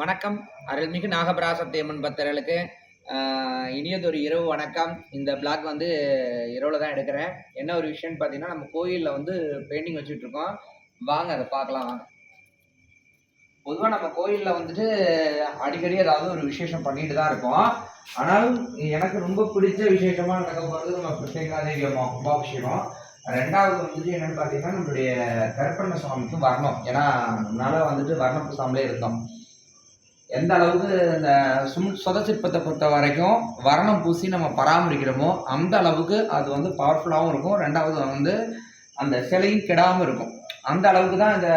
வணக்கம். அருள்மிகு நாகபராசத்தேமன் பக்தர்களுக்கு இனியதொரு இரவு வணக்கம். இந்த பிளாக் வந்து இரவில் தான் எடுக்கிறேன். என்ன ஒரு விஷயம்னு பார்த்தீங்கன்னா நம்ம கோயிலில் வந்து பெயிண்டிங் வச்சுட்டு இருக்கோம் வாங்க அதை பார்க்கலாம் வாங்க. பொதுவாக நம்ம கோயிலில் வந்துட்டு அடிக்கடி ஏதாவது ஒரு விசேஷம் பண்ணிட்டு தான் இருக்கோம். ஆனாலும் எனக்கு ரொம்ப பிடிச்ச விசேஷமாக நடக்க போகிறது நம்ம பிரத்யேகாதேவி அம்மா கும்பாபிஷேகம் ரெண்டாவது வந்துட்டு என்னென்னு பார்த்தீங்கன்னா நம்மளுடைய கருப்பண்ண சுவாமிக்கு வரணும். ஏன்னா முன்னால் வந்துட்டு வர்ணப்பு சாமிலே இருந்தோம். எந்த அளவுக்கு இந்த சும் சொத சிற்பத்தை பொறுத்த வரைக்கும் வர்ணம் பூசி நம்ம பராமரிக்கிறோமோ அந்த அளவுக்கு அது வந்து பவர்ஃபுல்லாகவும் இருக்கும். ரெண்டாவது வந்து அந்த சிலையும் கெடாமல் இருக்கும். அந்த அளவுக்கு தான் இந்த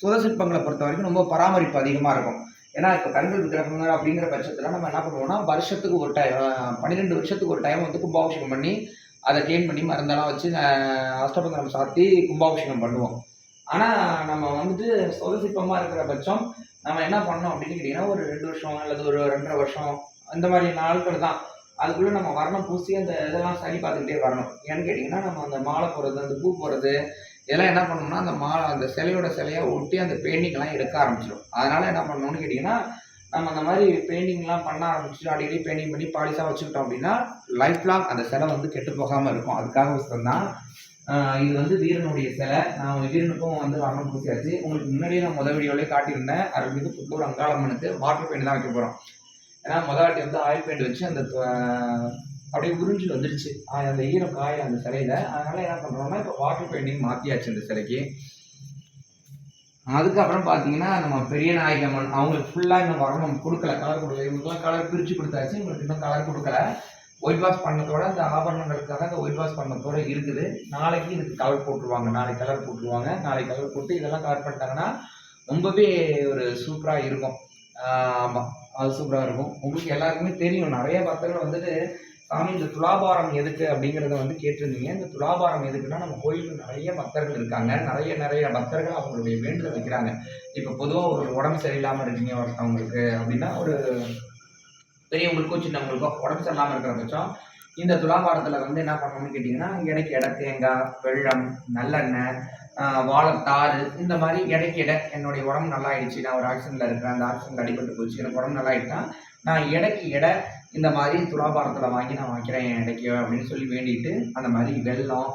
சுத சிற்பங்களை பொறுத்த வரைக்கும் ரொம்ப பராமரிப்பு அதிகமாக இருக்கும். ஏன்னா இப்போ கண்கள் விக்கிரகங்கள் அப்படிங்கிற பட்சத்தில் நம்ம என்ன பண்ணுவோம்னா வருஷத்துக்கு ஒரு டைம் பன்னிரெண்டு வருஷத்துக்கு ஒரு டைம் வந்து கும்பாபிஷேகம் பண்ணி அதை க்ளீன் பண்ணி மருந்தெல்லாம் வச்சு அஷ்டபந்தனம் சாத்தி கும்பாபிஷேகம் பண்ணுவோம். ஆனால் நம்ம வந்துட்டு சொத சிற்பமாக இருக்கிற பட்சம் நம்ம என்ன பண்ணோம் அப்படின்னு கேட்டிங்கன்னா ஒரு ரெண்டு வருஷம் அல்லது ஒரு ரெண்டரை வருஷம் அந்த மாதிரி நாட்கள் தான். அதுக்குள்ளே நம்ம வரணும் பூசி அந்த இதெல்லாம் சரி பார்த்துக்கிட்டே வரணும். ஏன்னு கேட்டிங்கன்னா நம்ம அந்த மாலை போடுறது அந்த பூ போடுறது இதெல்லாம் என்ன பண்ணணும்னா அந்த மாலை அந்த சிலையோட சிலையை ஒட்டி அந்த பெயிண்டிங்லாம் எடுக்க ஆரம்பிச்சிடும் அதனால் என்ன பண்ணணும்னு கேட்டிங்கன்னா நம்ம அந்த மாதிரி பெயிண்டிங்லாம் பண்ண ஆரம்பிச்சுட்டு அடிக்கடி பெயிண்டிங் பண்ணி பாலிஷாக வச்சுக்கிட்டோம் அப்படின்னா லைஃப் லாங் அந்த சிலை வந்து கெட்டு போகாமல் இருக்கும். அதுக்காக தான் இது வந்து வீரனுடைய சிலை. நான் வீரனுக்கும் வந்து வர்ணம் பூசியாச்சு. உங்களுக்கு முன்னாடியே நான் முதல் வீடியோலேயே காட்டியிருந்தேன். அருள்மிகு புத்தூர் அங்காளம்மனுக்கு வாட்டர் பெயிண்ட் தான் வைக்க போகிறோம் ஏன்னா முதல் வாட்டி வந்து ஆயில் பெயிண்ட் வச்சு அந்த அப்படியே உறிஞ்சி வந்துடுச்சு அந்த ஈரம் காய அந்த சிலையில. அதனால என்ன பண்ணுறோம்னா இப்போ வாட்டர் பெயிண்டிங் மாற்றியாச்சு அந்த சிலைக்கு. அதுக்கப்புறம் பார்த்தீங்கன்னா நம்ம பெரிய நாயகம்மன் அவங்களுக்கு ஃபுல்லாக இன்னும் வரணும் கொடுக்கல. கலர் கொடுக்கல. இவங்களுக்குலாம் கலர் பிரித்து கொடுத்தாச்சு. இவங்களுக்கு இன்னும் கலர் கொடுக்கல. ஒயிட் வாஷ் பண்ணதோட அந்த ஆபரணங்களுக்காக அந்த ஒயிட் வாஷ் பண்ணதோட இருக்குது. நாளைக்கு இதுக்கு கலர் போட்டுருவாங்க. நாளைக்கு கலர் போட்டுருவாங்க. நாளைக்கு கலர் போட்டு இதெல்லாம் கலர் பண்ணிட்டாங்கன்னா ரொம்பவே ஒரு சூப்பராக இருக்கும். ஆமாம் அது சூப்பராக இருக்கும். உங்களுக்கு எல்லாருக்குமே தெரியும். நிறைய பக்தர்கள் வந்துட்டு சாமி இந்த துலாபாரம் எதுக்கு? அப்படிங்கிறத வந்து கேட்டிருந்தீங்க. இந்த துலாபாரம் எதுக்குன்னா நம்ம கோயிலில் நிறைய பக்தர்கள் இருக்காங்க. நிறைய நிறைய பக்தர்கள் அவங்களுடைய வேண்டுதல் வைக்கிறாங்க. இப்போ பொதுவாக ஒரு உடம்பு சரியில்லாமல் இருக்கீங்க ஒருத்தவங்களுக்கு அப்படின்னா ஒரு பெரியவங்களுக்கோ சின்னவங்களுக்கோ உடம்பு சரியில்லாமல் இருக்கிற பட்சம் இந்த துலாபாரத்தில் வந்து என்ன பண்ணணும்னு கேட்டிங்கன்னா இடைக்கு எடை தேங்காய் வெள்ளம் நல்லெண்ணெய் வாழைத்தாறு இந்த மாதிரி இடைக்கு எடை என்னுடைய உடம்பு நல்லா ஆயிடுச்சு நான் ஒரு ஆக்சிடென்ட்ல இருக்கிறேன் அந்த ஆக்சிடென்ட் அடிபட்டு போச்சு எனக்கு உடம்பு நல்லா ஆயிடுச்சுன்னா நான் இடைக்கு எடை இந்த மாதிரி துலாபாரத்தில் வாங்கி நான் வைக்கிறேன் என் இடைக்கு அப்படின்னு சொல்லி வேண்டிட்டு அந்த மாதிரி வெல்லம்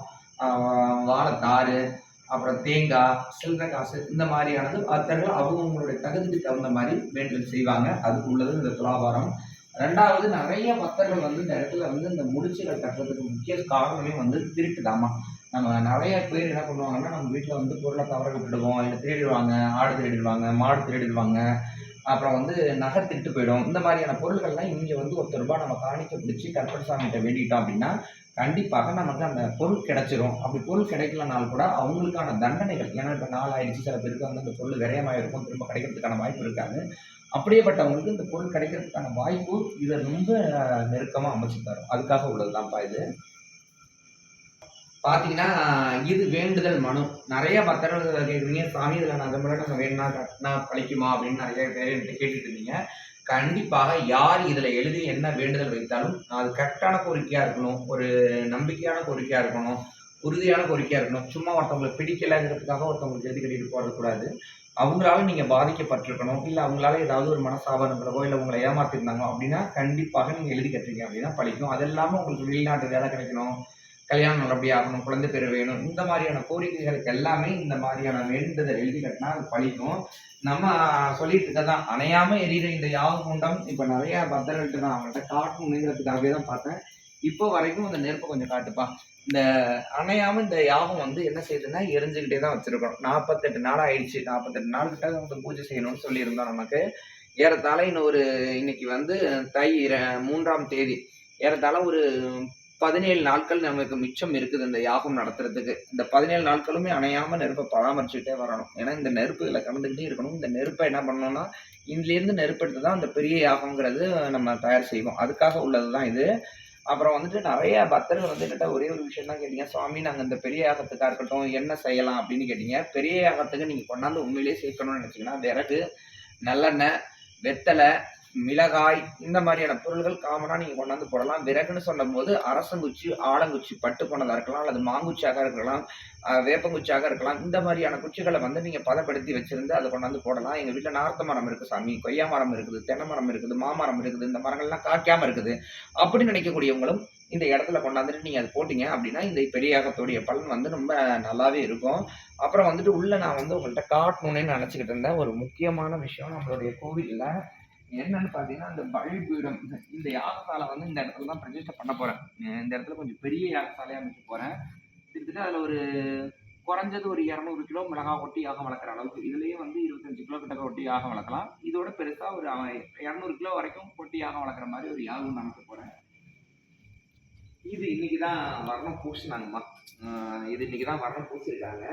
வாழைத்தாறு அப்புறம் தேங்காய் சில்லற காசு இந்த மாதிரியானது பக்தர்கள் அவங்கவுங்களுடைய தகுதிக்கு தகுந்த மாதிரி வேண்டுதல் செய்வாங்க. அதுக்கு உள்ளது இந்த துலாபாரம். ரெண்டாவது நிறைய பக்தர்கள் வந்து இந்த இடத்துல வந்து இந்த முடிச்சுகள் கட்டுறதுக்கு முக்கிய காரணமே வந்து திருட்டுதாம்மா நம்ம நிறைய பேர் என்ன பண்ணுவாங்கன்னா நம்ம வீட்டில் வந்து பொருளை தவற விட்டுடுவோம். இல்லை திருடிடுவாங்க ஆடு திருடிடுவாங்க மாடு திருடிடுவாங்க. அப்புறம் வந்து நகை திருட்டு போயிடும். இந்த மாதிரியான பொருட்கள்லாம் இங்கே வந்து ஒருத்தர் ரூபாய் நம்ம காணிக்க பிடிச்சி கற்பசாமிகிட்ட வேண்டிட்டோம் அப்படின்னா கண்டிப்பாக நமக்கு அந்த பொருள் கிடைச்சிரும். அப்படி பொருள் கிடைக்கலனாலும் கூட அவங்களுக்கான தண்டனைகள் ஏன்னா இப்போ நாள் ஆயிடுச்சு சில பேருக்கு வந்து அந்த பொருள் விரயமாக இருக்கும் திரும்ப கிடைக்கிறதுக்கான வாய்ப்பு இருக்காது. அப்படியேப்பட்டவங்களுக்கு இந்த பொருள் கிடைக்கிறதுக்கான வாய்ப்பு இதை ரொம்ப நெருக்கமாக அமைச்சு தரும். அதுக்காக உள்ளதுதான்ப்பா இது. பார்த்தீங்கன்னா இது வேண்டுதல் மனு. நிறைய பக்தர்கள் கேட்குறீங்க சாமி இதில் நான் அதை நம்ம வேணும்னா கட்டினா பழிக்குமா? அப்படின்னு நிறைய பேர் என்கிட்ட கேட்டுட்டு இருந்தீங்க கண்டிப்பாக யார் இதில் எழுதி என்ன வேண்டுதல் வைத்தாலும் அது கரெக்டான கோரிக்கையாக இருக்கணும். ஒரு நம்பிக்கையான கோரிக்கையாக இருக்கணும். உறுதியான கோரிக்கையாக இருக்கணும். சும்மா ஒருத்தவங்களுக்கு பிடிக்கலைங்கிறதுக்காக ஒருத்தவங்களுக்கு எழுதி கட்டிட்டு போடக்கூடாது அவங்களால நீங்கள் பாதிக்கப்பட்டிருக்கணும் இல்லை அவங்களால ஏதாவது ஒரு மனசாபனங்களோ இல்லை உங்களை ஏமாத்திருந்தாங்க அப்படின்னா கண்டிப்பாக நீங்கள் எழுதி கட்டுறீங்க அப்படின்னா பழிக்கும். அது இல்லாமல் உங்களுக்கு வெளிநாட்டு வேலை கிடைக்கணும் கல்யாணம் நல்லபடியாக ஆகணும் குழந்தை பேர் வேணும் இந்த மாதிரியான கோரிக்கைகளுக்கு எல்லாமே இந்த மாதிரியான வேண்டுதல் எழுதி கட்டினா அது பழிக்கும். நம்ம சொல்லிட்டு இருக்கதான் அணையாம எரியிற இந்த யாகம் குண்டம் இப்போ நிறைய பக்தர்கள்ட்ட நான் அவங்கள்ட்ட காட்டணுங்கிறதுக்காகவே தான் பார்த்தேன். இப்போ வரைக்கும் அந்த நெருப்பை கொஞ்சம் காட்டுப்பா. இந்த அணையாம இந்த யாகம் வந்து என்ன செய்யுதுன்னா எரிஞ்சுக்கிட்டே தான் வச்சுருக்கணும். நாற்பத்தெட்டு நாள் ஆயிடுச்சு. நாற்பத்தெட்டு நாள் கிட்ட வந்து பூஜை செய்யணும்னு சொல்லியிருந்தோம் நமக்கு. ஏறத்தாழ இன்னும் ஒரு இன்னைக்கு வந்து தை மூன்றாம் தேதி. ஏறத்தாழ ஒரு பதினேழு நாட்கள் நமக்கு மிச்சம் இருக்குது இந்த யாகம் நடத்துறதுக்கு. இந்த பதினேழு நாட்களுமே அணையாம நெருப்பை பராமரிச்சுட்டே வரணும். ஏன்னா இந்த நெருப்பு இதில் கலந்துக்கிட்டே இருக்கணும். இந்த நெருப்பை என்ன பண்ணணும்னா இதுலேருந்து நெருப்பு எடுத்து தான் இந்த பெரிய யாகங்கிறது நம்ம தயார் செய்வோம். அதுக்காக உள்ளது தான் இது. அப்புறம் வந்துட்டு நிறைய பக்தர்கள் வந்து என்கிட்ட ஒரே ஒரு விஷயம் தான் கேட்டீங்க. சுவாமி நாங்கள் இந்த பெரிய யாகத்துக்காக இருக்கட்டும் என்ன செய்யலாம்? அப்படின்னு கேட்டீங்க. பெரிய யாகத்துக்கு நீங்கள் கொண்டாந்து உண்மையிலேயே சேர்க்கணும்னு நினச்சிங்கன்னா விறகு நல்லெண்ணெய் வெத்தலை மிளகாய் இந்த மாதிரியான பொருள்கள் காமனாக நீங்கள் கொண்டாந்து போடலாம். விறகுன்னு சொல்லும்போது அரசங்குச்சி ஆலங்குச்சி பட்டு போனதாக இருக்கலாம் அல்லது மாங்குச்சியாக இருக்கலாம் வேப்பங்குச்சியாக இருக்கலாம் இந்த மாதிரியான குச்சிகளை வந்து நீங்கள் பதப்படுத்தி வச்சிருந்து அதை கொண்டாந்து போடலாம். எங்கள் வீட்டில் நார்த்த மரம் இருக்குது சாமி கொய்யா மரம் இருக்குது தென்னை மரம் இருக்குது மாமரம் இருக்குது இந்த மரங்கள்லாம் காய்க்காம இருக்குது. அப்படின்னு நினைக்கக்கூடியவங்களும் இந்த இடத்துல கொண்டாந்துட்டு நீங்கள் அது போட்டீங்க அப்படின்னா இந்த பெரியாகத்தோடைய பலன் வந்து ரொம்ப நல்லாவே இருக்கும். அப்புறம் வந்துட்டு உள்ள நான் வந்து உங்கள்கிட்ட காட்டணும்னு நினச்சிக்கிட்டு இருந்தேன் ஒரு முக்கியமான விஷயம் நம்மளுடைய கோவிலில் என்னன்னு பார்த்தீங்கன்னா இந்த பலிபீடம் இந்த- இந்த யாகசாலை வந்து இந்த இடத்துல தான் பிரதிஷ்டை பண்ண போகிறேன் இந்த இடத்துல கொஞ்சம் பெரிய யாகசாலையாக அமைக்க போகிறேன் கிட்டத்தட்ட அதில் ஒரு குறைஞ்சது ஒரு இரநூறு கிலோ மிளகாய் ஒட்டி யாகம் வளர்க்குற அளவுக்கு. இதுலேயே வந்து இருபத்தஞ்சு கிலோ கிட்ட ஒட்டி யாகம் வளர்க்கலாம். இதோட பெருசாக ஒரு இரநூறு கிலோ வரைக்கும் ஒட்டி யாகம் வளர்க்குற மாதிரி ஒரு யாகம் அமைக்க போகிறேன் இது இன்னைக்கு தான் வர்ணம் பூசினாங்கம்மா. இது இன்னைக்கு தான் வர்ணம் பூசிருக்காங்க.